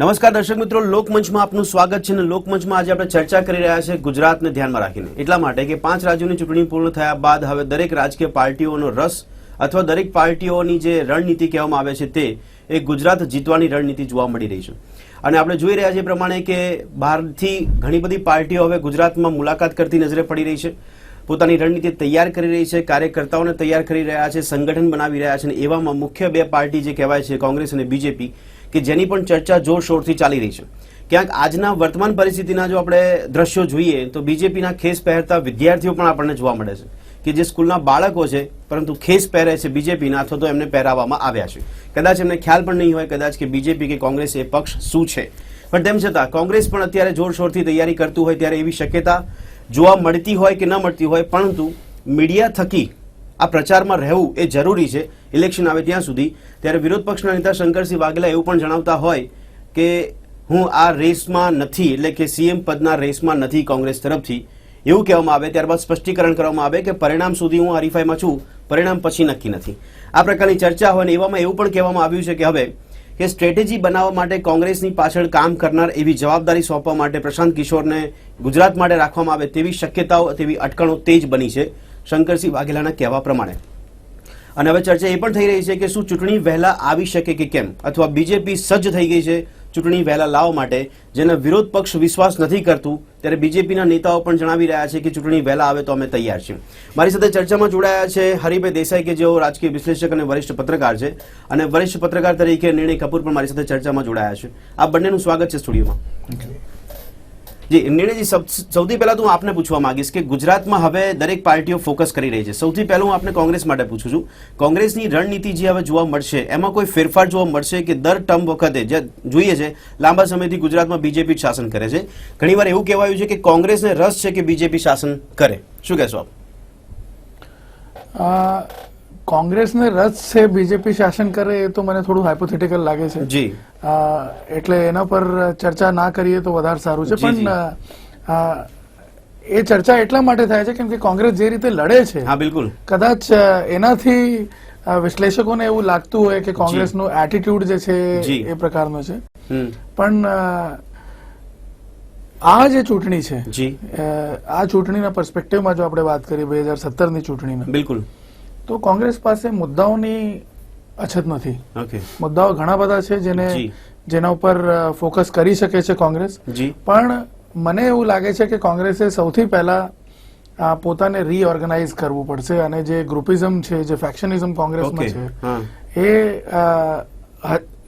નમસ્કાર દર્શક મિત્રો, લોકમંચમાં આપનું સ્વાગત છે અને લોકમંચમાં આજે આપણે ચર્ચા કરી રહ્યા છે ગુજરાતને ધ્યાનમાં રાખીને. એટલા માટે કે પાંચ રાજ્યોની ચૂંટણી પૂર્ણ થયા બાદ હવે દરેક રાજકીય પાર્ટીઓનો રસ અથવા દરેક પાર્ટીઓની જે રણનીતિ કહેવામાં આવે છે તે, એ ગુજરાત જીતવાની રણનીતિ જોવા મળી રહી છે. અને આપણે જોઈ રહ્યા છીએ પ્રમાણે કે બહારથી ઘણી બધી પાર્ટીઓ હવે ગુજરાતમાં મુલાકાત કરતી નજરે પડી રહી છે. પોતાની રણનીતિ તૈયાર કરી રહી છે, કાર્યકર્તાઓને તૈયાર કરી રહ્યા છે, સંગઠન બનાવી રહ્યા છે અને એવામાં મુખ્ય બે પાર્ટી જે કહેવાય છે, કોંગ્રેસ અને બીજેપી કે જેની પણ ચર્ચા જોરશોરથી ચાલી રહી છે. ક્યાંક આજના વર્તમાન પરિસ્થિતિના જો આપણે દ્રશ્યો જોઈએ, તો બીજેપીના ખેસ પહેરતા વિદ્યાર્થીઓ પણ આપણને જોવા મળે છે કે જે સ્કૂલના બાળકો છે, પરંતુ ખેસ પહેરે છે બીજેપીના, અથવા તો એમને પહેરાવવામાં આવ્યા છે. કદાચ એમને ખ્યાલ પણ નહીં હોય, કદાચ કે બીજેપી કે કોંગ્રેસ એ પક્ષ શું છે. પણ તેમ છતાં, કોંગ્રેસ પણ અત્યારે જોરશોરથી તૈયારી કરતું હોય ત્યારે એવી શક્યતા જોવા મળતી હોય કે ન મળતી હોય, પરંતુ મીડિયા થકી આ પ્રચારમાં રહેવું એ જરૂરી છે. ઇલેક્શન આવે ત્યાં સુધી. ત્યારે વિરોધ પક્ષના નેતા શંકરસિંહ વાઘેલા એવું પણ જણાવતા હોય કે હું આ રેસમાં નથી, એટલે કે સીએમ પદના રેસમાં નથી કોંગ્રેસ તરફથી. એવું કહેવામાં આવે. ત્યારબાદ સ્પષ્ટીકરણ કરવામાં આવે કે પરિણામ સુધી હું હરીફાઈમાં છું. પરિણામ પછી નક્કી નથી. આ પ્રકારની ચર્ચા હોય ને એવામાં એવું પણ કહેવામાં આવ્યું છે કે હવે કે સ્ટ્રેટેજી બનાવવા માટે કોંગ્રેસની પાછળ કામ કરનાર એવી જવાબદારી સોંપવા માટે પ્રશાંત કિશોરને ગુજરાત માટે રાખવામાં આવે તેવી શક્યતાઓ, તેવી અટકણો તેજ બની છે. શંકરસિંહ વાઘેલાના કહેવા પ્રમાણે. અને હવે ચર્ચા એ પણ થઈ રહી છે કે શું ચૂંટણી વહેલા આવી શકે કે કેમ? અથવા બીજેપી સજ્જ થઈ ગઈ છે ચૂંટણી વહેલા લાવવા માટે, જેના વિરોધ પક્ષ વિશ્વાસ નથી કરતું, ત્યારે બીજેપીના નેતાઓ પણ જણાવી રહ્યા છે કે ચૂંટણી વહેલા આવે તો અમે તૈયાર છીએ. મારી સાથે ચર્ચામાં જોડાયા છે હરિભાઈ દેસાઈ, કે જેઓ રાજકીય વિશ્લેષક અને વરિષ્ઠ પત્રકાર છે. અને વરિષ્ઠ પત્રકાર તરીકે નિર્ણય કપૂર પણ મારી સાથે ચર્ચામાં જોડાયા છે. આ બંનેનું સ્વાગત છે સ્ટુડિયોમાં. જી નિર્ણયજી સૌથી પહેલા તો હું આપને પૂછવા માંગીશ કે ગુજરાતમાં હવે દરેક પાર્ટીઓ ફોકસ કરી રહી છે. સૌથી પહેલા હું આપને કોંગ્રેસ માટે પૂછું છું. કોંગ્રેસની રણનીતિ જે હવે જોવા મળશે, એમાં કોઈ ફેરફાર જોવા મળશે કે દર ટર્મ વખતે જે જોઈએ છે, લાંબા સમયથી ગુજરાતમાં બીજેપી શાસન કરે છે. ઘણીવાર એવું કહેવાયું છે કે કોંગ્રેસને રસ છે કે બીજેપી શાસન કરે. શું કહેશો આપ? કોંગ્રેસને રસ છે બીજેપી શાસન કરે એ તો મને થોડું હાઇપોથેટિકલ લાગે છે. જી. એટલે એના પર ચર્ચા ના કરીએ તો વધારે સારું છે. પણ એ ચર્ચા એટલા માટે થાય છે કેમ કે કોંગ્રેસ જે રીતે લડે છે હા બિલકુલ. કદાચ એનાથી વિશ્લેષકોને એવું લાગતું હોય કે કોંગ્રેસનું એટીટ્યુડ જે છે એ પ્રકારનો છે. પણ આ જે ચૂંટણી છે આ ચૂંટણીના પર્સપેક્ટિવમાં જો આપણે વાત કરીએ બે હજાર સત્તરની ચૂંટણીના બિલકુલ. તો કોંગ્રેસ પાસે મુદ્દાઓની અછત નથી. મુદ્દાઓ ઘણા બધા છે જેને જેના ઉપર ફોકસ કરી શકે છે કોંગ્રેસ. પણ મને એવું લાગે છે કે કોંગ્રેસે સૌથી પહેલા પોતાને રીઓર્ગેનાઇઝ કરવું પડશે અને જે ગ્રુપિઝમ છે જે ફેક્શનિઝમ કોંગ્રેસમાં છે એ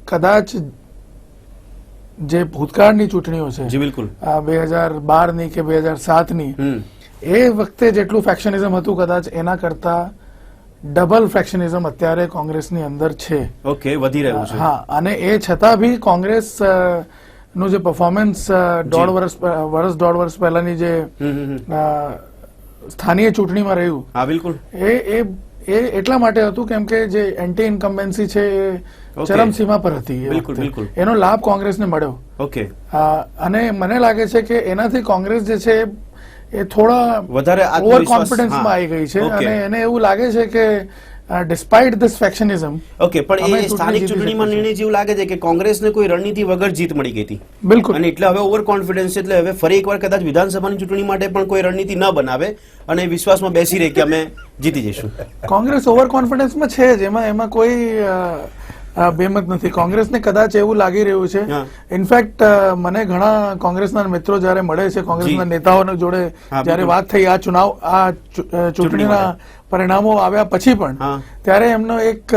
કદાચ જે ભૂતકાળની ચૂંટણીઓ છે બિલકુલ. બે હજાર બારની કે બે હજાર સાતની ની એ વખતે જેટલું ફેક્શનિઝમ હતું કદાચ એના કરતા ડબલ ફેક્શનિઝમ અત્યારે કોંગ્રેસની અંદર છે. ઓકે વધી રહ્યું છે. હા અને એ છતાં બી કોંગ્રેસનું જે પરફોર્મન્સ દોઢ વર્ષ વર્ષ દોઢ વર્ષ પહેલાની જે સ્થાનીય ચૂંટણીમાં રહ્યું. હા બિલકુલ. એ એ એ એટલા માટે હતું કેમ કે જે એન્ટી ઇન્કમ્બેન્સી છે એ ચરમસીમા પર હતી બિલકુલ, બિલકુલ. એનો લાભ કોંગ્રેસને મળ્યો. ઓકે. અને મને લાગે છે કે એનાથી કોંગ્રેસ જે છે એ થોડા વધારે ઓવર કોન્ફિડન્સમાં આવી ગઈ છે. અને એને એવું લાગે છે કે ડિસ્પાઇટ ધીસ ફેક્શનિઝમ ઓકે પણ એ સ્થાનિક ચૂંટણીમાં નિર્ણય જેવું લાગે છે કે કોંગ્રેસને કોઈ રણનીતિ વગર જીત મળી ગઈ હતી. બિલકુલ. અને એટલે હવે ઓવર કોન્ફિડન્સ એટલે હવે ફરી એકવાર કદાચ વિધાનસભાની ચૂંટણી માટે પણ કોઈ રણનીતિ ન બનાવે અને વિશ્વાસમાં બેસી રહે કે અમે જીતી જઈશું. કોંગ્રેસ ઓવર કોન્ફિડન્સમાં છે જ. એમાં એમાં કોઈ બેમત નથી. કોંગ્રેસને કદાચ એવું લાગી રહ્યું છે. ઇનફેક્ટ મને ઘણા કોંગ્રેસના મિત્રો જ્યારે મળે છે કોંગ્રેસના. નેતાઓને જોડે જ્યારે વાત થઈ આ ચુનાવ આ ચૂંટણીના પરિણામો આવ્યા પછી પણ ત્યારે એમનો એક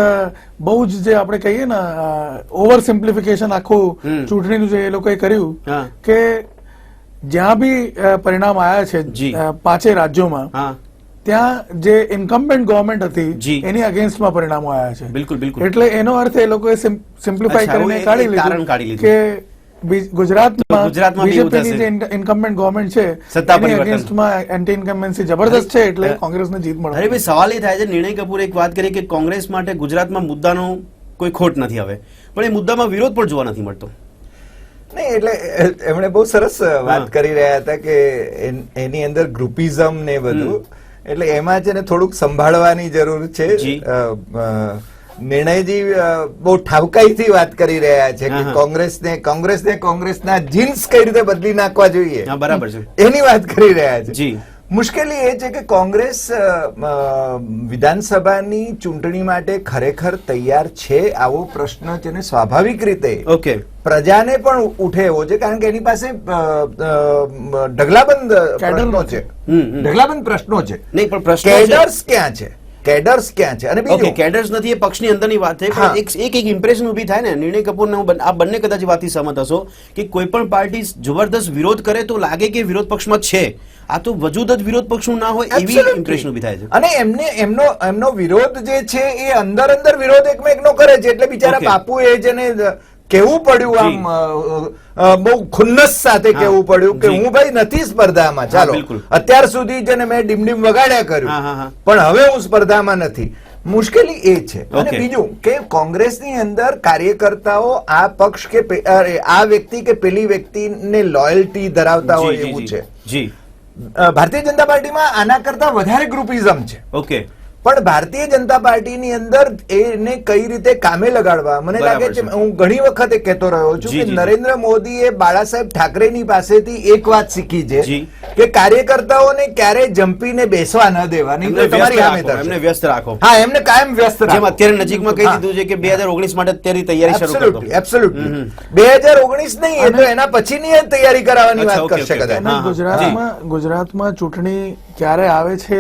બહુ જ જે આપણે કહીએ ને ઓવર સિમ્પ્લિફિકેશન આખું. ચૂંટણીનું જે એ લોકોએ કર્યું કે જ્યાં બી પરિણામ આવ્યા છે પાંચે રાજ્યોમાં ત્યાં જે ઇન્કમ્બેન્ટ ગવર્મેન્ટ હતી એની અગેન્સ્ટમાં પરિણામો આવ્યા છે. બિલકુલ બિલકુલ. એટલે એનો અર્થ એ લોકોએ સિમ્પ્લિફાઈ કરીને કાઢી લીધું. કે ગુજરાતમાં ગુજરાતમાં બીજેપીની જે ઇન્કમ્બેન્ટ ગવર્મેન્ટ છે સત્તા એની અગેન્સ્ટમાં એન્ટી ઇન્કમ્બન્સી જબરદસ્ત છે એટલે કોંગ્રેસને જીત મળે. અરે ભાઈ સવાલ એ થાય છે નિર્ણય કપૂર એક વાત કરી કે કોંગ્રેસ માટે ગુજરાતમાં મુદ્દાનો કોઈ ખોટ નથી હવે. પણ એ મુદ્દામાં વિરોધ પણ જોવા નથી મળતો. નહીં એટલે એમણે બહુ સરસ વાત કરી રહ્યા હતા કે એની અંદર ગ્રુપિઝમ ને બધું એટલે એમાં છે ને થોડુંક સંભાળવાની જરૂર છે. નિર્ણયજી બહુ ઠાવકાઈથી વાત કરી રહ્યા છે કે. કોંગ્રેસને કોંગ્રેસને કોંગ્રેસના જીન્સ કઈ રીતે બદલી નાખવા જોઈએ? બરાબર છે. એની વાત કરી રહ્યા છે. જી. મુશ્કેલી એ છે કે કોંગ્રેસ વિધાનસભાની ચૂંટણી માટે ખરેખર તૈયાર છે આવો પ્રશ્ન છે ને સ્વાભાવિક રીતે. ઓકે. પ્રજાને પણ ઉઠે એવો છે કારણ કે એની પાસે ઢગલાબંધ પ્રશ્નો છે. ઢગલાબંધ પ્રશ્નો છે. નહીં પણ પ્રશ્નો કેડર્સ ક્યાં છે? કેડર્સ ક્યાં છે? અને બીજું? કેડર્સ નથી એ પક્ષની અંદરની વાત છે એક એક એક ઇમ્પ્રેશન ઊભી થાય ને નિર્ણય કપૂરને હું આ બંને કદાચ વાતથી સહમત હશો કે કોઈ પણ પાર્ટી જબરદસ્ત વિરોધ કરે તો લાગે કે વિરોધ પક્ષમાં છે. આ તો વજૂદ જ વિરોધ પક્ષનું ના હોય એવી ઇમ્પ્રેશન ઊભી થાય છે. અને એમને એમનો એમનો વિરોધ જે છે એ અંદર અંદર વિરોધ એકમેકનો કરે છે. એટલે બિચારા બાપુ એ જેને કેવું પડ્યું આમ બહુ ખુન્નસ સાથે કેવું પડ્યું કે હું ભાઈ નથી સ્પર્ધામાં ચાલો. અત્યાર સુધી જેને મેં ડીમડીમ વગાડ્યા કર્યું. પણ હવે હું સ્પર્ધામાં નથી. મુશ્કેલી એ છે. અને બીજું કે કોંગ્રેસની અંદર કાર્યકર્તાઓ આ પક્ષ કે આ વ્યક્તિ કે પેલી વ્યક્તિને લોયલ્ટી ધરાવતા હોય એવું છે. ભારતીય જનતા પાર્ટીમાં આના કરતા વધારે ગ્રુપિઝમ છે. ઓકે. પણ ભારતીય જનતા પાર્ટીની અંદર એને કઈ રીતે કામે લગાડવા? મને લાગે છે. હું ઘણી વખત એ કહેતો રહ્યો છું કે. નરેન્દ્ર મોદીએ બાળાસાહેબ ઠાકરેની પાસેથી એક વાત શીખી છે કે કાર્યકર્તાઓને ક્યારે જંપીને બેસવા ન દેવા નહીં એમને તો વ્યસ્ત તમારી સામે એમને વ્યસ્ત રાખો. હા એમને કાયમ વ્યસ્ત જેમ રાખો. અત્યારે નજીકમાં કહી. દીધું છે કે બે હજાર ઓગણીસ માટે અત્યારે તૈયારી શરૂ કરો હજાર ઓગણીસ નહીં એ તો એના પછીની જ તૈયારી કરાવવાની વાત કરશે કદાચ. ગુજરાતમાં ગુજરાતમાં ચૂંટણી ક્યારે આવે છે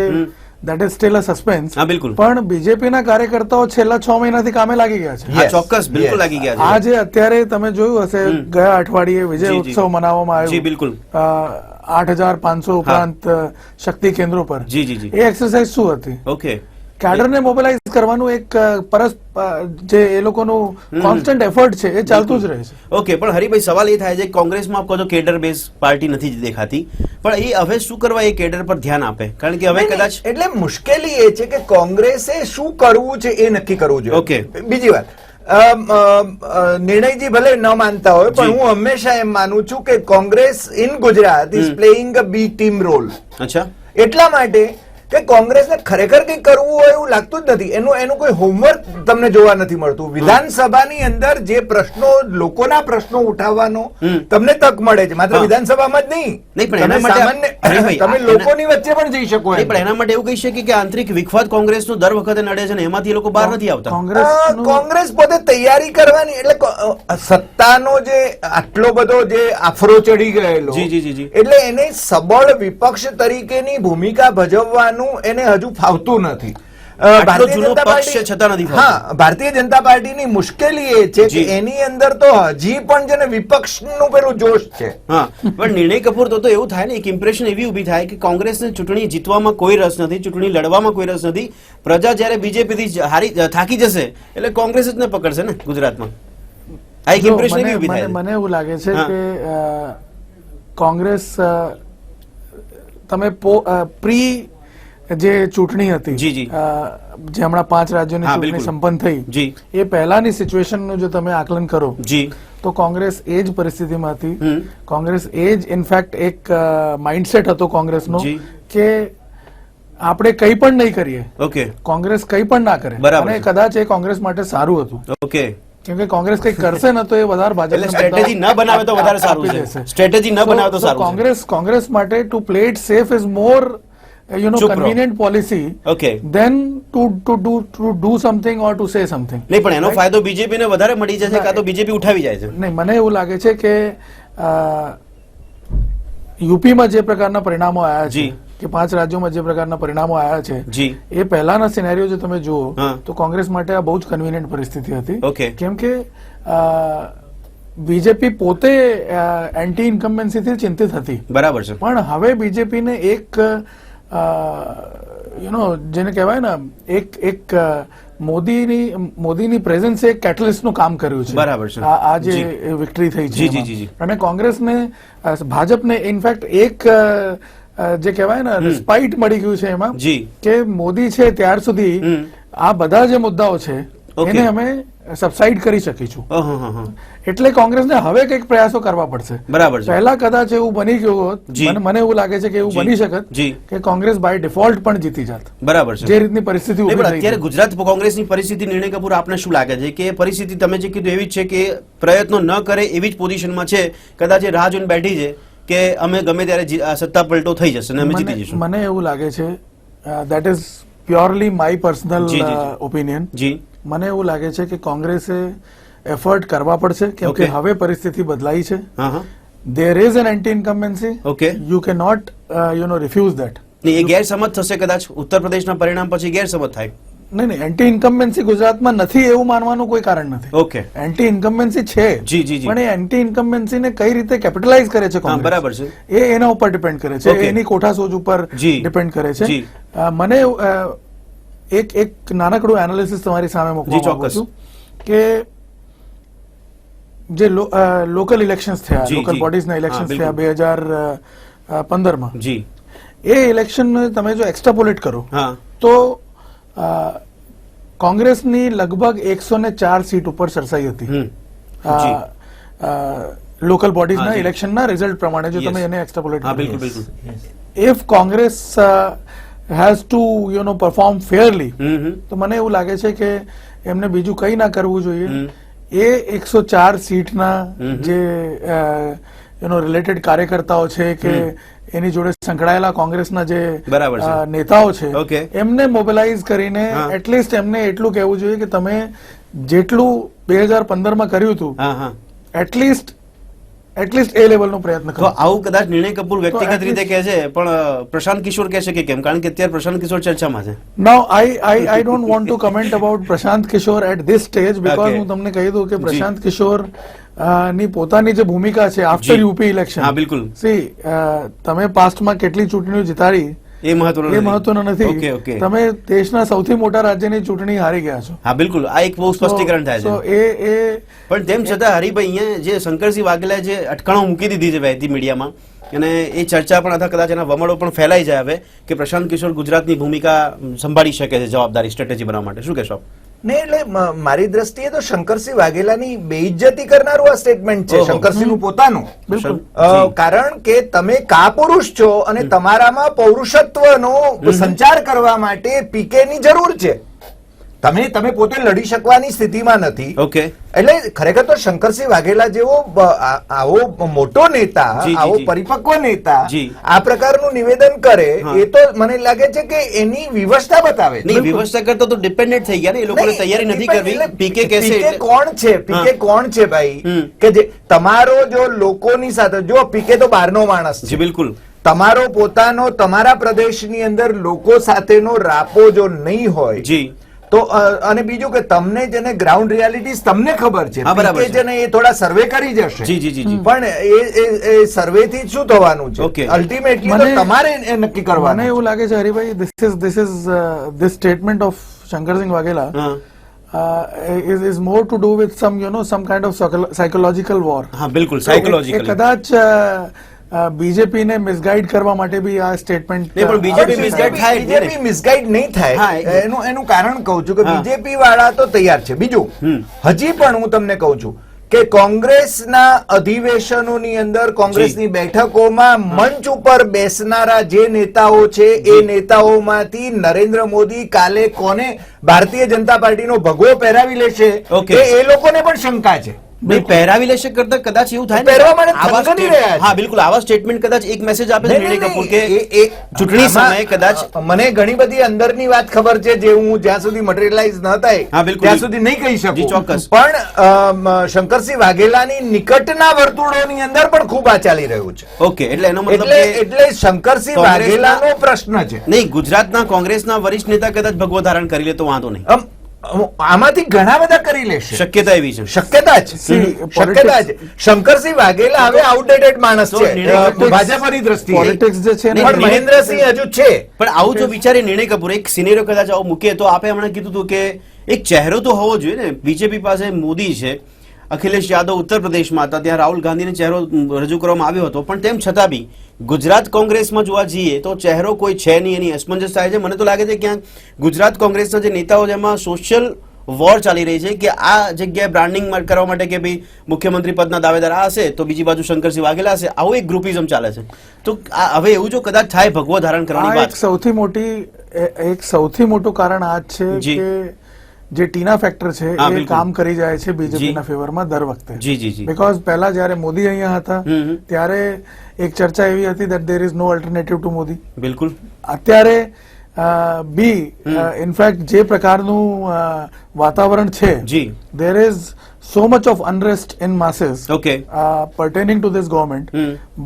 that is still a suspense હા, બિલકુલ. પણ બીજેપીના કાર્યકર્તાઓ છેલ્લા છ મહિનાથી કામે લાગી ગયા છે હા ચોક્કસ બિલકુલ. લાગી ગયા છે આ જે અત્યારે તમે જોયું હશે ગયા અઠવાડિયે વિજય. ઉત્સવ મનાવવામાં આવ્યો જી, બિલકુલ. આઠ હજાર પાંચસો ઉપરાંત શક્તિ કેન્દ્રો પર જી, જી, જી. એ એક્સરસાઇઝ શું હતી ઓકે કેડરને મોબિલાઇઝ કરવાનું એક પરસ જે એ લોકોનું કોન્સ્ટન્ટ એફર્ટ છે એ ચાલતું જ રહે છે. ઓકે પણ હરિભાઈ સવાલ એ થાય છે કોંગ્રેસમાં આપ કહો છો કેડર બેઝ પાર્ટી નથી જ દેખાતી. પણ એ હવે શું કરવા એ કેડર પર ધ્યાન આપે? કારણ કે હવે કદાચ એટલે મુશ્કેલી એ છે કે કોંગ્રેસે શું કરવું છે એ નક્કી કરવું જોઈએ. ઓકે. બીજી વાત. નિર્ણયજી ભલે ન માનતા હોય પણ હું હંમેશા એમ માનું છું કે Congress in Gujarat is playing a B team role અચ્છા. એટલા માટે કે કોંગ્રેસને ખરેખર કંઈ કરવું હોય એવું લાગતું જ નથી. એનું એનું કોઈ હોમવર્ક તમને જોવા નથી મળતું. વિધાનસભાની અંદર જે પ્રશ્નો લોકોના પ્રશ્નો ઉઠાવવાનો તમને તક મળે છે. માત્ર વિધાનસભામાં જ નહીં. નહીં, પણ તમે એના માટે- તમે લોકોની વચ્ચે પણ જઈ શકો નહીં પણ એના માટે એવું કહી શકીએ કે આંતરિક વિખવાદ કોંગ્રેસનો દર વખતે નડે છે ને એમાંથી એ લોકો બહાર નથી આવતા. કોંગ્રેસ કોંગ્રેસ પોતે તૈયારી કરવાની એટલે સત્તાનો જે આટલો બધો જે આફરો ચડી ગયેલો જી, જી, જી, જી. એટલે એને સબળ વિપક્ષ તરીકેની ભૂમિકા ભજવવાનું એને હજુ ફાવતું નથી. ભારતીય જનતા પક્ષ પાર્ટી- છે છતાં નથી ફાવતું. હા ભારતીય જનતા પાર્ટીની મુશ્કેલી એ છે કે એની અંદર તો હજી પણ જેને વિપક્ષનું પેલું જોશ છે. પણ નિર્ણય કપૂર તો તો એવું થાય ને એક ઇમ્પ્રેશન એવી ઊભી થાય કે કોંગ્રેસને ચૂંટણી જીતવામાં કોઈ રસ નથી ચૂંટણી લડવામાં કોઈ રસ નથી. પ્રજા જ્યારે બીજેપીથી હારી થાકી જશે એટલે કોંગ્રેસ જ ને પકડશે ને ગુજરાતમાં. આ એક ઇમ્પ્રેશન એવી ઊભી થાય. મને એવું લાગે છે કે કોંગ્રેસ તમે પ્રી જે ચૂંટણી હતી જી, જી. જે હમણાં પાંચ રાજ્યોની ચૂંટણી સંપન્ન થઈ જી. એ પહેલાની સિચ્યુએશનનું જો તમે આકલન કરો જી. તો કોંગ્રેસ એ જ પરિસ્થિતિમાં હતી કોંગ્રેસ એ જ ઇનફેક્ટ એક માઇન્ડસેટ હતો કોંગ્રેસનો. કે આપણે કંઈ પણ નહીં કરીએ ઓકે. કોંગ્રેસ કંઈ પણ ના કરે. અને કદાચ એ કોંગ્રેસ માટે સારું હતું. ઓકે. કેમ કે કોંગ્રેસ કંઈ કરશે ને તો એ વધારે ભાજપ સ્ટ્રેટેજી ન બનાવે તો વધારે સારું છે. સ્ટ્રેટેજી ન બનાવે તો સારું કોંગ્રેસ કોંગ્રેસ માટે to play it safe is more you know ચૂપ રહો. policy okay. then to to do to do something or to say something. નહીં પણ એનો ફાયદો બીજેપી ને વધારે મળી જશે કાં તો બીજેપી ઉઠાવી જાય છે? નહીં મને એવું લાગે છે કે યુપીમાં જે પ્રકારના પરિણામો આવ્યા છે કે પાંચ રાજ્યોમાં જે પ્રકારના પરિણામો આવ્યા છે એ પહેલાના સિનેરિયો જો તમે જુઓ તો કોંગ્રેસ માટે આ બહુ જ કન્વીનિયન્ટ પરિસ્થિતિ હતી. કેમ કે બીજેપી પોતે એન્ટી ઇન્કમ્બન્સીથી ચિંતિત હતી. બરાબર છે. પણ હવે બીજેપીને એક યુ નો જેને કહેવાય ને એક એક મોદીની મોદીની પ્રેઝન્સે એક કેટલિસ્ટનું કામ કર્યું છે. બરાબર છે. આ જે વિક્ટરી થઈ છે જી, જી, જી, જી. અને કોંગ્રેસને ભાજપને ઇનફેક્ટ એક જે કહેવાય ને રિસ્પાઇટ મળી ગયું છે એમાં કે મોદી છે ત્યાર સુધી આ બધા જે મુદ્દાઓ છે એને અમે સબસાઇડ કરી શકી છું. એટલે કોંગ્રેસને હવે કંઈક પ્રયાસો કરવા પડશે. બરાબર પહેલા કદાચ એવું બની ગયું હોત મને એવું લાગે છે કે એવું બની શકત કે કોંગ્રેસ બાય ડિફોલ્ટ પણ જીતી જાત. બરાબર છે. જે રીતની પરિસ્થિતિ અત્યારે ગુજરાત કોંગ્રેસની પરિસ્થિતિ નિર્ણય કપૂર આપને શું લાગે છે? કે પરિસ્થિતિ તમે જે કીધું એવી જ છે કે પ્રયત્નો ન કરે એવી જ પોઝિશનમાં છે. કદાચ એ રાહ જોઈને બેઠી છે કે અમે ગમે ત્યારે સત્તા પલટો થઈ જશે અને અમે જીતી જઈશું. મને એવું લાગે છે that is purely my personal. Opinion જી. મને એવું લાગે છે કે કોંગ્રેસે એફર્ટ કરવા પડશે કેમ કે હવે પરિસ્થિતિ બદલાઈ છે. There is an anti incumbency okay you કે not you know refuse that એ ગેરસમજ થશે કદાચ. ઉત્તર પ્રદેશના પરિણામ પછી ગેરસમજ થાય. નહીં નહીં એન્ટી ઇન્કમ્બન્સી ગુજરાતમાં નથી એવું માનવાનું કોઈ કારણ નથી. ઓકે એન્ટી ઇન્કમ્બન્સી છે. જી, જી. પણ એ એન્ટી ઇન્કમ્બન્સી ને કઈ રીતે કેપિટલાઇઝ કરે છે કોંગ્રેસ? બરાબર છે. એ એના ઉપર ડિપેન્ડ કરે છે. એની એની સોજ ઉપર. ડિપેન્ડ કરે છે. મને એક એક નાનકડું એનાલિસિસ તમારી સામે મૂકવા માંગુ ચોક્કસ. છું કે જે લોકલ ઇલેક્શન્સ થયા લોકલ બોડીઝના ઇલેક્શન્સ થયા બે હજાર પંદરમાં. જી. એ ઇલેક્શન તમે જો એક્સ્ટ્રાપોલેટ કરો તો કોંગ્રેસની લગભગ એકસો ને ચાર સીટ ઉપર સરસાઈ હતી. લોકલ બોડીઝના ઇલેક્શનના રિઝલ્ટ પ્રમાણે જો તમે એને એક્સ્ટ્રાપોલેટ બિલકુલ if Congress has to you know perform fairly તો મને એવું લાગે છે કે એમને બીજું કંઈ ના કરવું જોઈએ. એ એકસો ચાર સીટના હમ. જે યુ રિલેટેડ કાર્યકર્તાઓ છે કે એની જોડે સંકળાયેલા કોંગ્રેસના જે નેતાઓ છે એમને મોબિલાઇઝ કરીને એટલીસ્ટ એમને એટલું કહેવું જોઈએ કે તમે જેટલું બે હજાર પંદરમાં કર્યું હતું એટલીસ્ટ એટલીસ્ટ એ લેવલનો પ્રયત્ન કરો. આવું કદાચ નિર્ણય કપૂર વ્યક્તિગત રીતે કહે છે પણ પ્રશાંત કિશોર કહે છે કે કેમ? કારણ કે અત્યારે પ્રશાંત કિશોર ચર્ચામાં છે. Now I I I don't want to comment about Prashant Kishor at this stage because હું તમને કહી દઉં કે પ્રશાંત કિશોરની પોતાની જે ભૂમિકા છે આફ્ટર યુપી ઇલેક્શન હા બિલકુલ. સી તમે પાસ્ટમાં કેટલી ચૂંટણીઓ જીતાડી એ મહત્વનું એ. મહત્વનું નથી. તમે દેશના સૌથી મોટા રાજ્યની ચૂંટણી હારી ગયા છો. હા બિલકુલ. આ એક બહુ સ્પષ્ટીકરણ થાય છે. એ એ પણ તેમ છતાં હરિભાઈ અહીંયા જે શંકરસિંહ વાઘેલા જે અટકણો મૂકી દીધી છે વહેતી મીડિયામાં અને એ ચર્ચા પણ અથવા કદાચ એના વમળો પણ ફેલાઈ જાય હવે કે પ્રશાંત કિશોર ગુજરાતની ભૂમિકા સંભાળી શકે છે જવાબદારી સ્ટ્રેટેજી બનાવવા માટે. શું કહેશો આપ? ને એટલે મારી દ્રષ્ટિએ તો શંકરસિંહ વાઘેલાની બેઇજ્જતી કરનારું આ સ્ટેટમેન્ટ છે. શંકરસિંહનું પોતાનું. બિલકુલ. કારણ કે તમે કાપુરુષ છો અને તમારામાં પૌરુષત્વનો સંચાર કરવા માટે પીકે ની જરૂર છે. તમે તમે પોતે લડી શકવાની સ્થિતિમાં નથી. ઓકે એટલે ખરેખર તો શંકરસિંહ વાઘેલા જેવો આવો મોટો નેતા આવો પરિપક્વ નેતા આ પ્રકારનું નિવેદન કરે એ તો મને લાગે છે કે એની વિવસ્થા બતાવે નહીં વ્યવસ્થા કરતા તો ડિપેન્ડન્ટ થઈ ગયા ને એ લોકોને તૈયારી નથી કરવી. પીકે કેસે પીકે કોણ છે? પીકે કોણ છે ભાઈ? કે જે તમારો જો લોકોની સાથે જો પીકે તો બહારનો માણસ છે. બિલકુલ. તમારો પોતાનો તમારા પ્રદેશની અંદર લોકો સાથેનો રાપો જો નહીં હોય જી. તો અને બીજું કે તમને જેને ગ્રાઉન્ડ રિયાલિટીઝ તમને ખબર છે. હા, બરાબર પીકે છે. છે. ને એ થોડા સર્વે કરી જશે જી જી જી જી. પણ એ એ સર્વે થી શું થવાનું છે. અલ્ટિમેટલી તો મને- તમારે એ નક્કી મને કરવાનું એવું લાગે છે Haribhai this is this is this statement of Shankersinh Vaghela is is more to do with some you know some kind of psychological war હા બિલકુલ સાયકોલોજીકલ કદાચ બીજેપી ને મિસગાઈડ કરવા માટે બી આ સ્ટેટમેન્ટ નહીં, પણ બીજેપી મિસગાઈડ થાય. બીજેપી મિસગાઈડ નહીં થાય. એનું એનું કારણ કહું છું કે બીજેપી વાળા તો તૈયાર છે. બીજું હજી પણ હું તમને કહું છું કે કોંગ્રેસના અધિવેશનોની અંદર કોંગ્રેસની બેઠકોમાં મંચ ઉપર બેસનારા જે નેતાઓ છે એ નેતાઓમાંથી નરેન્દ્ર મોદી કાલે કોને ભારતીય જનતા પાર્ટીનો ભગવો પહેરાવી લેશે? એ લોકોને પણ શંકા છે. નહીં પહેરાવી લેશે કરતા કદાચ એવું થાય પહેરવા માટે આવા રહ્યા હા બિલકુલ. આવા સ્ટેટમેન્ટ કદાચ એક મેસેજ આપે છે કપૂર કે ચૂંટણી સમયે કદાચ મને ઘણી બધી અંદરની વાત ખબર છે જે હું જ્યાં સુધી મટીરિયલાઇઝ ન હા, બિલકુલ. ત્યાં સુધી નહીં કહી શકું. ચોક્કસ. પણ શંકરસિંહ વાઘેલાની નિકટના વર્તુળોની અંદર પણ ખૂબ આ ચાલી રહ્યું છે. ઓકે એટલે એનો મતલબ એટલે એટલે શંકરસિંહ વાઘેલાનો પ્રશ્ન છે. નહીં ગુજરાતના કોંગ્રેસના વરિષ્ઠ નેતા કદાચ ભગવો ધારણ કરી લે તો વાંધો નહીં. આમાંથી ઘણા બધા કરી લેશે શક્યતા એવી છે. શક્યતા જ. શક્યતા જ. શંકરસિંહ વાઘેલા હવે આઉટડેટેડ માણસ છે. ભાજપની દ્રષ્ટિએ. પોલિટિક્સ જે છે પણ મહેન્દ્રસિંહ હજુ છે. પણ આવું જો વિચારે નિર્ણય કપૂર એક સિનેરિયો કદાચ આવું મૂકે તો આપે હમણાં કીધું હતું કે એક ચહેરો તો હોવો જોઈએ ને. બીજેપી પાસે મોદી છે. અખિલેશ યાદવ ઉત્તર પ્રદેશમાં હતા. ત્યાં રાહુલ ગાંધીને ચહેરો રજૂ કરવામાં આવ્યો હતો. પણ તેમ છતાં બી ગુજરાત કોંગ્રેસમાં જોવા જઈએ તો ચહેરો કોઈ છે નહીં. એની અસમંજસ થાય છે. મને તો લાગે છે ક્યાંક ગુજરાત કોંગ્રેસના જે નેતાઓ જેમાં સોશિયલ વોર ચાલી રહી છે કે આ જગ્યાએ બ્રાન્ડિંગ કરવા માટે કે ભાઈ મુખ્યમંત્રી પદના દાવેદાર આ હશે તો બીજી બાજુ શંકરસિંહ વાઘેલા હશે. આવું એક ગ્રુપિઝમ ચાલે છે. તો હવે એવું જો કદાચ થાય ભગવો ધારણ કરવાની વાત. સૌથી મોટી એક સૌથી મોટું કારણ આ છે. કે જે ટીના ફેક્ટર છે એ કામ કરી જાય છે. બીજેપીના ફેવરમાં દર વખતે. જી જી જી. બીકોઝ પહેલા જ્યારે મોદી અહીંયા હતા. ત્યારે એક ચર્ચા એવી હતી that there is no alternative to Modi. બિલકુલ. અત્યારે બી ઇનફેક્ટ જે પ્રકારનું વાતાવરણ છે જી. There is so much of unrest in masses okay pertaining to this government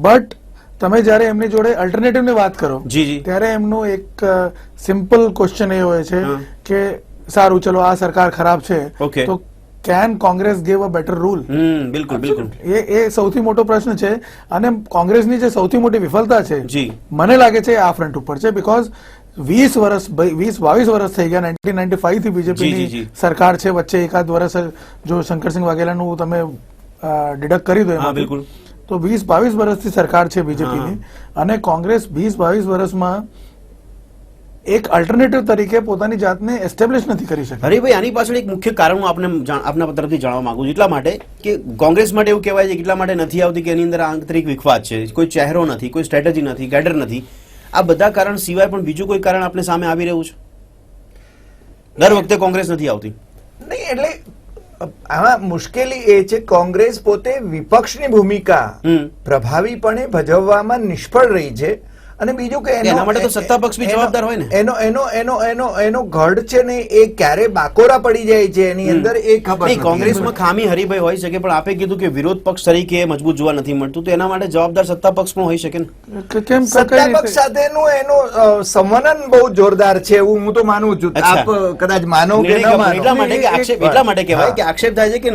but તમે જ્યારે એમની જોડે અલ્ટરનેટિવની વાત કરો જી જી. ત્યારે એમનું એક સિમ્પલ ક્વેશ્ચન એ હોય છે કે સારું ચલો આ સરકાર ખરાબ છે. તો can Congress gave a better rule બિલકુલ બિલકુલ. એ એ સૌથી મોટો પ્રશ્ન છે. અને કોંગ્રેસની જે સૌથી મોટી વિફળતા છે જી. મને લાગે છે આ ફ્રન્ટ ઉપર છે બીકોઝ વીસ વર્ષ વીસ બાવીસ વર્ષ થઈ ગયા નાઇન્ટીન નાઇન્ટી ફાઈવથી બીજેપીની સરકાર છે વચ્ચે એકાદ વર્ષ જો શંકરસિંહ વાઘેલાનું તમે ડિડક્ટ કરી દો એમાં બિલકુલ. તો વીસ બાવીસ વર્ષથી સરકાર છે બીજેપીની અને કોંગ્રેસ વીસ બાવીસ વર્ષમાં એક અલ્ટરનેટિવ તરીકે પોતાની જાતને એસ્ટેબ્લિશ નથી કરી શકી હરીભાઈ આની પાછળ એક મુખ્ય કારણ હું આપને આપના તરફથી જાણવા માંગુ છું. એટલા માટે કે કોંગ્રેસ માટે એવું કહેવાય છે એટલા માટે નથી આવતી કે એની અંદર આંતરિક વિખવાદ છે. કોઈ ચહેરો નથી કોઈ સ્ટ્રેટેજી નથી ગેડર નથી. આ બધા કારણ સિવાય પણ બીજું કોઈ કારણ આપણે સામે આવી રહ્યું છે? દર વખતે કોંગ્રેસ નથી આવતી. નહીં એટલે આમાં મુશ્કેલી એ છે કોંગ્રેસ પોતે વિપક્ષની ભૂમિકા પ્રભાવીપણે ભજવવામાં નિષ્ફળ રહી છે. અને બીજું કે એના માટે તો સત્તા પક્ષ બી જવાબદાર હોય ને. એનો એનો એનો એનો એનો ગઢ છે ને એ ક્યારે બાકોરા પડી જાય છે એની અંદર એ ખબર નહીં નથી. કોંગ્રેસમાં ખામી હરીભાઈ હોઈ શકે પણ આપે કીધું કે વિરોધ પક્ષ તરીકે મજબૂત જોવા નથી મળતું તો એના માટે જવાબદાર સત્તા પક્ષ પણ હોઈ શકે ને? કેમ સત્તા પક્ષ સાથેનું એનો સંવનન બહુ જોરદાર છે એવું હું તો માનું છું. આપ કદાચ માનો કે ન માનો. એટલા માટે કે આક્ષેપ એટલા માટે કહેવાય કે આક્ષેપ થાય છે કે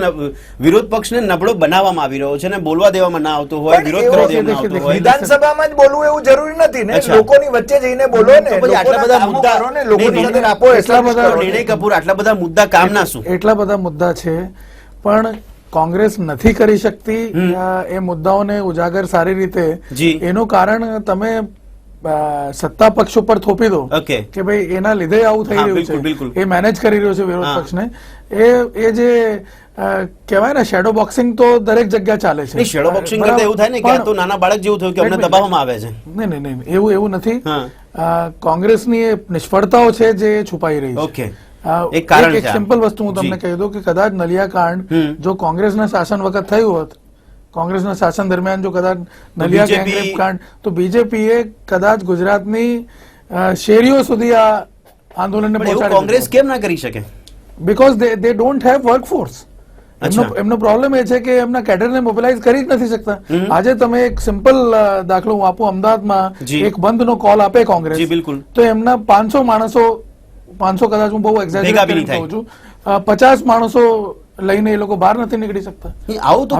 વિરોધ પક્ષને નબળો બનાવવામાં આવી રહ્યો છે ને બોલવા દેવામાં ના આવતો હોય વિરોધ કરવા દેવામાં આવતો હોય. વિધાનસભામાં જ બોલવું એવું જરૂરી નથી. ને લોકોની વચ્ચે જઈને બોલો ને આટલા બધા મુદ્દા ને લોકોની સાથે આપો એટલા બધા નિર્ણય કપૂર આટલા બધા મુદ્દા કામના શું? એટલા બધા મુદ્દા છે પણ કોંગ્રેસ નથી કરી શકતી એ મુદ્દાઓને ઉજાગર સારી રીતે એનું કારણ તમે સત્તા પક્ષ ઉપર થોપી દો કે ભાઈ એના લીધે આવું થઈ રહ્યું. છે. એ મેનેજ કરી રહ્યો છે વિરોધ. પક્ષને. એ એ જે કહેવાય ને શેડો બોક્સિંગ તો દરેક જગ્યા ચાલે છે. શેડો બોક્સિંગ કરતા એવું થાય ને કે તો નાના બાળક જેવું થયું કે અમને દબાવવામાં આવે છે. નહીં નહીં નહીં એવું એવું નથી. કોંગ્રેસની નિષ્ફળતાઓ છે જે છુપાઈ રહી છે. ઓકે એક. સિમ્પલ વસ્તુ હું તમને કહી દઉં કે કદાચ નલિયા કાંડ. જો કોંગ્રેસના શાસન વખત થયું હોત કોંગ્રેસના શાસન દરમિયાન જો કદાચ નલિયા ગેંગરેપ કાંડ તો બીજેપીએ કદાચ ગુજરાતની શેરીઓ સુધી આ આંદોલનને પહોંચાડી કોંગ્રેસ કેમ ના કરી શકે? Because they they don't have workforce એમનો એમનો પ્રોબ્લેમ એ છે કે એમના કેડરને મોબિલાઇઝ કરી જ નથી શકતા. આજે તમે એક સિમ્પલ દાખલો હું આપું અમદાવાદમાં. એક બંધનો કોલ આપે કોંગ્રેસ. બિલકુલ. તો એમના પાંચસો માણસો પાંચસો કદાચ હું બહુ કરીને કહું છું પચાસ માણસો લઈને એ લોકો બહાર નથી નીકળી શકતા. આવું તો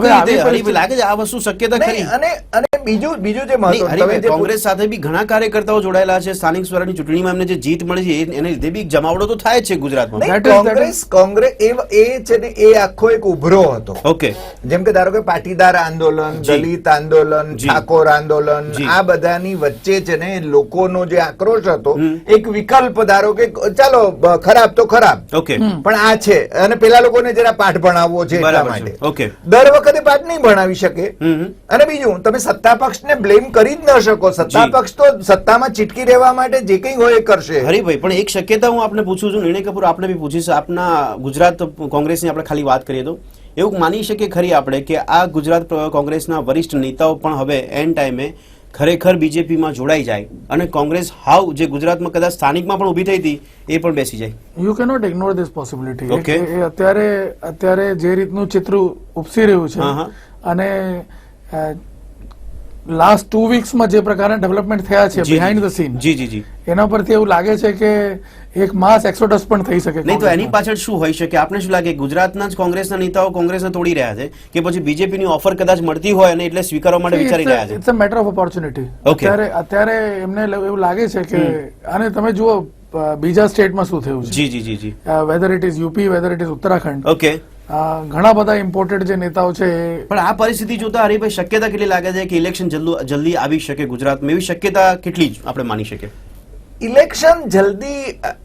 લાગે છે આ વસ્તુ શક્યતા ખરી. અને અને બીજું બીજું જે મહત્વ કોંગ્રેસ સાથે બી ઘણા કાર્યકર્તાઓ જોડાયેલા છે. સ્થાનિક સ્વરાજની ચૂંટણીમાં એમને જે જીત મળી છે એને લીધે બી જમાવડો તો થાય છે ગુજરાતમાં. કોંગ્રેસ કોંગ્રેસ એ એ છે ને એ આખો એક ઉભરો હતો. ઓકે જેમ કે ધારો કે પાટીદાર આંદોલન દલિત આંદોલન ઠાકોર આંદોલન આ બધાની વચ્ચે છે ને લોકોનો જે આક્રોશ હતો એક વિકલ્પ ધારો કે ચાલો ખરાબ તો ખરાબ. ઓકે પણ આ છે. અને પેલા લોકોને જરા પાઠ ભણાવવો છે એટલા માટે. ઓકે દર વખતે પાઠ નહીં ભણાવી શકે. અને બીજું તમે સત્તા પક્ષને બ્લેમ કરી જ ન શકો. સત્તા પક્ષ તો સત્તામાં ચીટકી રહેવા માટે જે કંઈ હોય એ કરશે. હરિભાઈ પણ એક શક્યતા હું આપને પૂછું છું નિર્ણય કપૂર આપણે બી પૂછીશ. આપના ગુજરાત કોંગ્રેસની આપણે ખાલી વાત કરીએ તો. એવું માની શકીએ ખરી આપણે કે આ ગુજરાત કોંગ્રેસના વરિષ્ઠ નેતાઓ પણ હવે એન ટાઈમે ખરેખર બીજેપીમાં જોડાઈ જાય અને કોંગ્રેસ હાવ જે ગુજરાતમાં કદાચ સ્થાનિકમાં પણ ઊભી થઈ હતી એ પણ બેસી જાય. You cannot ignore this possibility okay અત્યારે અત્યારે જે રીતનું ચિત્ર ઉપસી રહ્યું છે હા, હા. અને લાસ્ટ ટુ વીક્સમાં જે પ્રકારના ડેવલપમેન્ટ થયા છે બિહાઇન્ડ ધ. સીન જી. જી જી એના પરથી એવું લાગે છે કે એક માસ એક્સોડસ પણ થઈ શકે નહીં તો એની પાછળ શું હોઈ શકે આપને શું લાગે? ગુજરાતના જ કોંગ્રેસના નેતાઓ કોંગ્રેસને તોડી રહ્યા છે કે પછી બીજેપીની ઓફર કદાચ મળતી હોય અને એટલે સ્વીકારવા માટે વિચારી રહ્યા છે? It's a matter of opportunity અત્યારે અત્યારે એમને એવું લાગે છે કે અને તમે જુઓ બીજા સ્ટેટમાં શું થયું છે? જી જી જી જી. Whether it is UP whether it is Uttarakhand. Okay ઘણા બધા ઇમ્પોર્ટેડ જે નેતાઓ છે પણ આ પરિસ્થિતિ જોતા હરિભાઈ શક્યતા કેટલી લાગે છે કે ઇલેક્શન જલ્દી જલ્દી આવી શકે ગુજરાતમાં? એવી શક્યતા કેટલી જ આપણે માની શકીએ? ઇલેક્શન જલ્દી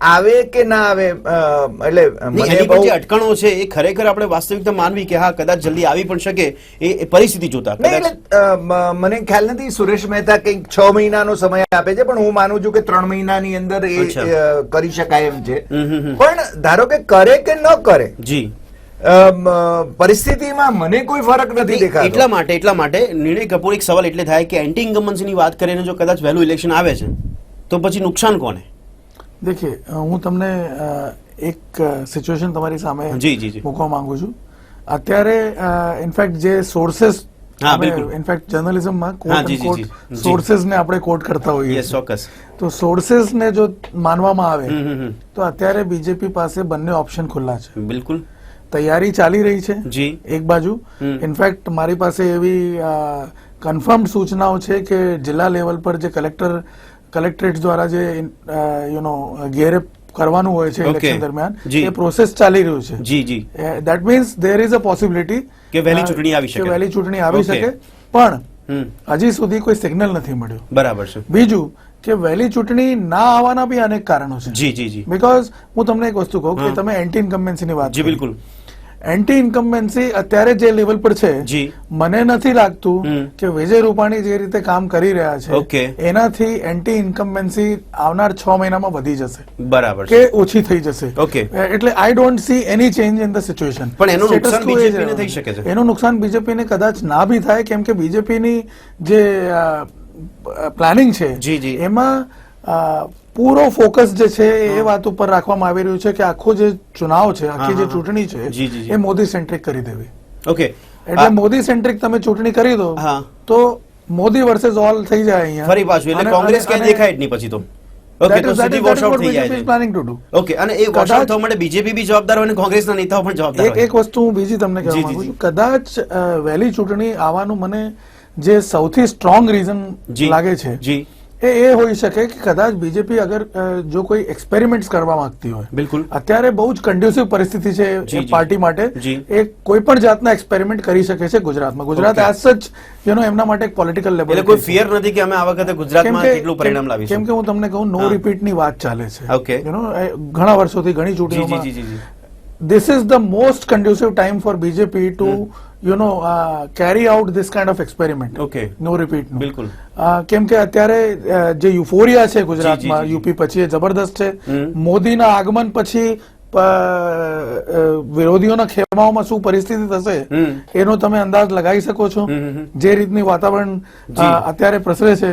આવે કે ના આવે એટલે મને એની બહુ જે અટકણો છે એ ખરેખર આપણે વાસ્તવિકતા માનવી કે હા કદાચ જલ્દી આવી પણ શકે એ પરિસ્થિતિ જોતા. મને ખ્યાલ નથી સુરેશ મહેતા કંઈક છ મહિનાનો સમય આપે છે પણ હું માનું છું કે ત્રણ મહિનાની અંદર એ કરી શકાય એમ છે. પણ ધારો કે કરે કે ન કરે જી. પરિસ્થિતિમાં મને કોઈ ફરક નથી એટલા માટે એટલા માટે નિર્ણય કપૂર એક સવાલ એટલે થાય કે એન્ટી ઇન્કમ્બન્સીની વાત કરીને જો કદાચ વહેલું ઇલેક્શન આવે છે તો પછી નુકસાન કોને દેખીએ હું તમને એક સિચ્યુએશન તમારી સામે જી, જી, જી. મૂકવા માંગુ છું અત્યારે ઇનફેક્ટ જે સોર્સેસ હા, ઇનફેક્ટ જર્નલિઝમમાં કોર્ટ જી, જી, જી. જી. સોર્સેસ ને આપણે કોટ કરતા હોઈએ ચોક્કસ તો સોર્સેસ ને જો માનવામાં આવે. તો અત્યારે બીજેપી પાસે બંને ઓપ્શન ખુલ્લા છે બિલકુલ તૈયારી ચાલી રહી છે જી. એક બાજુ. ઇનફેક્ટ મારી પાસે એવી કન્ફર્મ સૂચનાઓ છે કે જિલ્લા લેવલ પર જે કલેક્ટર કલેક્ટરેટ દ્વારા જે યુ નો ઘેરે કરવાનું હોય છે ઇલેક્શન દરમિયાન એ પ્રોસેસ ચાલી રહ્યું છે. જી જી. That means there is a possibility કે વહેલી ચૂંટણી આવી શકે. વહેલી ચૂંટણી આવી શકે. પણ હજી સુધી કોઈ સિગ્નલ નથી મળ્યું. બરાબર છે. બીજું કે વહેલી ચૂંટણી ના આવવાના બી અનેક કારણો છે. જી જી જી. બીકોઝ હું તમને એક વસ્તુ કહું કે. તમે એન્ટી ઇન્કમ્બન્સીની વાત જી બિલકુલ. એન્ટી ઇન્કમ્બન્સી અત્યારે જે લેવલ પર છે મને નથી લાગતું કે વિજય રૂપાણી જે રીતે કામ કરી રહ્યા છે એનાથી એન્ટી ઇન્કમ્બન્સી આવનાર છ મહિનામાં વધી જશે. બરાબર કે ઓછી થઈ જશે. ઓકે. એટલે I don't see any change in the situation પણ એનું નુકસાન BJP થઈ શકે છે. એનું નુકસાન બીજેપી ને કદાચ ના બી થાય કેમ કે બીજેપીની જે પ્લાનિંગ છે. એમાં પૂરો ફોકસ જે છે એ વાત ઉપર રાખવામાં આવી રહ્યું છે કે આખો જે ચુનાવ છે આખી જે ચૂંટણી છે એ મોદી સેન્ટ્રિક કરી દેવી. ઓકે. એટલે મોદી સેન્ટ્રિક તમે ચૂંટણી કરી દો તો મોદી વર્સેસ ઓલ થઈ જાય અહીંયા. ફરી પાછું એટલે કોંગ્રેસ અને- દેખાય જ નહીં પછી તો. ઓકે તો સીધી વોશ આઉટ થઈ જાય પ્લાનિંગ ટુ do. ઓકે અને એ વોશ આઉટ થવા માટે બીજેપી બી જવાબદાર હોય અને કોંગ્રેસના નેતાઓ પણ જવાબદાર એક હોય. એક વસ્તુ હું બીજી તમને કહેવા માંગુ છું. કદાચ વહેલી ચૂંટણી આવવાનું મને જે સૌથી સ્ટ્રોંગ રીઝન લાગે છે જી. એ એ હોઈ શકે કે કદાચ બીજેપી અગર જો કોઈ એક્સપેરિમેન્ટ કરવા માંગતી હોય બિલકુલ. અત્યારે બહુ જ કન્ડ્યુસિવ પરિસ્થિતિ છે. પાર્ટી માટે એ કોઈ પણ જાતના એક્સપેરિમેન્ટ કરી શકે છે ગુજરાતમાં. ગુજરાત. એઝ સચ યુ એમના માટે એક પોલિટિકલ લેવલ એટલે કોઈ ફિયર નથી કે અમે આ વખતે ગુજરાતમાં કેટલું પરિણામ કેમ કે હું તમને કહું નો. રિપીટની વાત ચાલે છે. ઘણા વર્ષોથી ઘણી ચૂંટણીઓમાં જી. This is the most conducive time for BJP to, you know, uh, carry out this kind of experiment. Okay. No repeat. No. બિલકુલ. Uh, કેમ કે અત્યારે uh, જે યુફોરિયા છે જી, જી, ગુજરાતમાં જી. યુપી પછી એ જબરદસ્ત છે હમ. મોદીના આગમન પછી પ- અ, વિરોધીઓના ખેમાઓમાં શું પરિસ્થિતિ થશે એનો તમે અંદાજ લગાવી શકો છો. જે રીતની વાતાવરણ અત્યારે પ્રસરે છે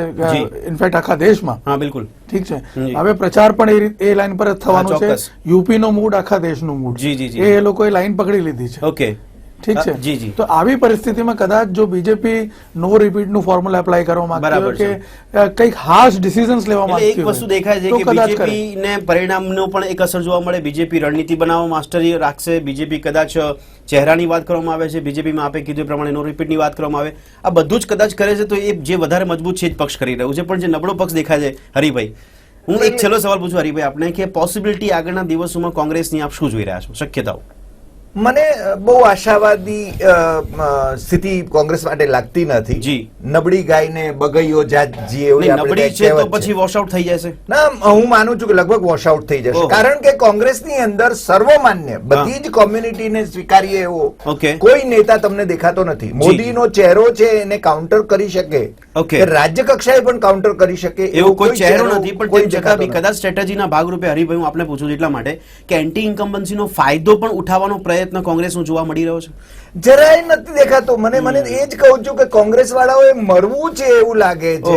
ઇનફેક્ટ આખા દેશમાં. હા બિલકુલ. ઠીક છે. હવે પ્રચાર પણ એ એ લાઈન પર જ થવાનો છે. યુપી નો મૂડ આખા દેશનું મૂડ. એ લોકોએ લાઈન પકડી લીધી છે. ઓકે. ઠીક છે? જી, જી. તો આવી પરિસ્થિતિમાં કદાચ જો બીજેપી નો રિપીટનું ફોર્મ્યુલા એપ્લાય કરવા માંગતી હોય કે કંઈક હાર્શ ડિસિઝન્સ લેવા એટલે એક વસ્તુ દેખાય છે કે બીજેપી ને પરિણામનો પણ એક અસર જોવા મળે. બીજેપી રણનીતિ બનાવવા માસ્ટરી રાખશે. બીજેપી કદાચ ચહેરાની વાત કરવામાં આવે છે. બીજેપીમાં આપે કીધું પ્રમાણે નો રિપીટની વાત કરવામાં આવે. આ બધું જ કદાચ કરે છે તો એ જે વધારે મજબૂત છે જ પક્ષ કરી રહ્યું છે. પણ જે નબળો પક્ષ દેખાય છે હરિભાઈ હું એક છેલ્લો સવાલ પૂછું હરિભાઈ આપણે કે પોસિબિલિટી આગળના દિવસોમાં કોંગ્રેસની આપ શું જોઈ રહ્યા છો? શક્યતાઓ. મને બહુ આશાવાદી સ્થિતિ કોંગ્રેસ માટે લાગતી નથી. જી. નબળી ગાયને બગૈયો જાતજી એવી નબળી છે તો પછી વોશ આઉટ થઈ જશે. ના હું માનું છું કે લગભગ વોશ આઉટ થઈ જશે. કારણ કે કોંગ્રેસની અંદર સર્વમાન્ય બધી જ કોમ્યુનિટીને સ્વીકારીએ એવો કોઈ નેતા તમને દેખાતો નથી. મોદીનો ચહેરો છે એને કાઉન્ટર કરી શકે. ઓકે. કે રાજ્ય કક્ષાએ પણ કાઉન્ટર કરી શકે એવો કોઈ ચહેરો નથી પણ કોઈ જગ્યા બી ભાગ કદાચ સ્ટ્રેટેજીના ભાગરૂપે હરિભાઈ હું આપને પૂછું એટલા માટે કે એન્ટી ઇન્કમ્બન્સીનો ફાયદો પણ ઉઠાવવાનો પ્રયત્ન કોંગ્રેસનો જોવા મળી રહ્યો છે? જરાય નથી દેખાતો. મને મને એ જ કહું છું કે કોંગ્રેસ વાળાઓએ મરવું છે એવું લાગે છે.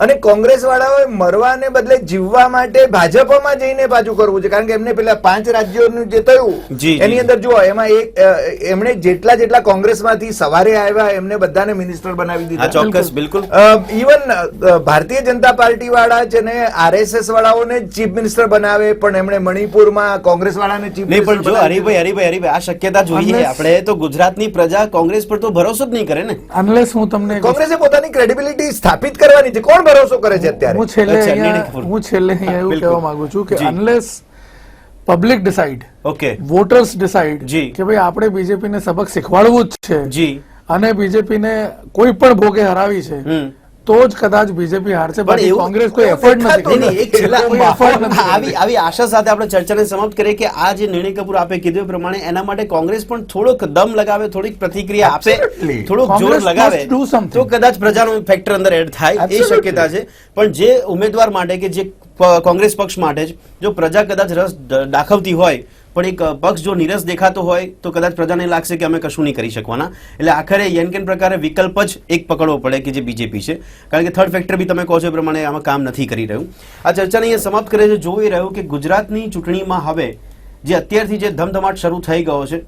અને કોંગ્રેસ વાળાઓએ મરવાને બદલે જીવવા માટે ભાજપમાં જઈને પાછું કરવું છે. કારણ કે એમને પેલા પાંચ રાજ્યોનું જે થયું. એની અંદર જુઓ એમાં એક એમણે જેટલા જેટલા કોંગ્રેસમાંથી સવારે આવ્યા એમને બધાને મિનિસ્ટર બનાવી દીધા. ચોક્કસ બિલકુલ. ઇવન ભારતીય જનતા પાર્ટી વાળા છે ને આરએસએસ વાળાઓને ચીફ મિનિસ્ટર બનાવે પણ એમણે મણિપુરમાં કોંગ્રેસ વાળાને ચીફ નહીં પણ મિનિસ્ટર જો હરિભાઈ હરિભાઈ આ શક્યતા જોઈએ આપણે તો ગુજરાતની પ્રજા કોંગ્રેસ પર તો ભરોસો જ નહીં કરે ને. અનલેસ હું તમને કોંગ્રેસે પોતાની ક્રેડિબિલિટી સ્થાપિત કરવાની છે. કોણ ભરોસો કરે છે અત્યારે? હું છેલ્લે. હું છેલ્લે એવું. કહેવા માંગુ છું કે unless public decide okay voters decide જી. કે ભાઈ આપણે બીજેપી ને સબક શીખવાડવું જ છે જી. અને બીજેપી ને કોઈ પણ ભોગે હરાવી છે તો જ કદાચ બીજેપી હારશે બાકી કોંગ્રેસ કોઈ એફર્ટ નથી એક છેલ્લા. આવી આવી આશા સાથે આપણે ચર્ચાને સમાપ્ત કરીએ કે આ જે નિર્ણય કપૂર આપે કીધું એ પ્રમાણે એના માટે કોંગ્રેસ પણ થોડોક દમ લગાવે થોડીક પ્રતિક્રિયા આપે. થોડોક જોર લગાવે. તો કદાચ પ્રજાનો ફેક્ટર અંદર એડ થાય એ શક્યતા છે પણ જે ઉમેદવાર માટે કે જે કોંગ્રેસ પક્ષ માટે જ જો પ્રજા કદાચ રસ દાખવતી હોય પણ એક પક્ષ જો નીરસ દેખાતો હોય, તો કદાચ પ્રજાને લાગશે કે અમે કશું નહીં કરી શકવાના. એટલે આખરે યનકેન પ્રકારે વિકલ્પ જ એક પકડવો પડે કે જે બીજેપી છે. કારણ કે થર્ડ ફેક્ટર બી તમે કહો છો એ પ્રમાણે આમાં કામ નથી કરી રહ્યું. આ ચર્ચાને અહીંયા સમાપ્ત કરે છે જોઈ રહ્યું કે ગુજરાતની ચૂંટણીમાં હવે જે અત્યારથી જે ધમધમાટ શરૂ થઈ ગયો છે,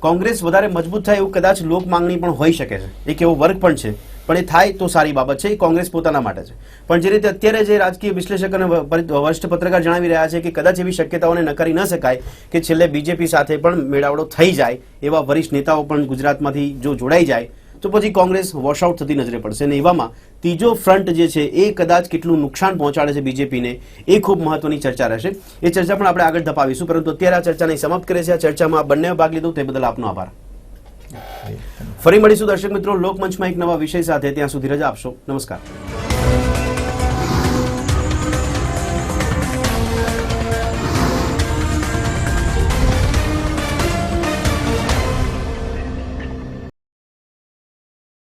કોંગ્રેસ વધારે મજબૂત થાય એવું કદાચ લોક માંગણી પણ હોઈ શકે છે. એક એવો વર્ગ પણ છે. પણ એ થાય તો સારી બાબત છે, એ કોંગ્રેસ પોતાના માટે છે. પણ જે રીતે અત્યારે જે રાજકીય વિશ્લેષક અને વરિષ્ઠ પત્રકાર જણાવી રહ્યા છે કે કદાચ એવી શક્યતાઓને નકારી ન શકાય કે છેલ્લે બીજેપી સાથે પણ મેળાવડો થઈ જાય એવા વરિષ્ઠ નેતાઓ પણ ગુજરાતમાંથી જો જોડાઈ જાય, તો પછી કોંગ્રેસ વોશઆઉટ થતી નજરે પડશે. અને એવામાં ત્રીજો ફ્રન્ટ જે છે, એ કદાચ કેટલું નુકસાન પહોંચાડે છે બીજેપીને એ ખૂબ મહત્વની ચર્ચા રહેશે. એ ચર્ચા પણ આપણે આગળ ધપાવીશું, પરંતુ અત્યારે આ ચર્ચાને સમાપ્ત કરે છે આ ચર્ચામાં બંને ભાગ લીધો, તે બદલ આપનો આભાર. ફરી મળીશું દર્શક મિત્રો લોકમંચમાં એક નવા વિષય સાથે. ત્યાં સુધી રજા આપશો. નમસ્કાર.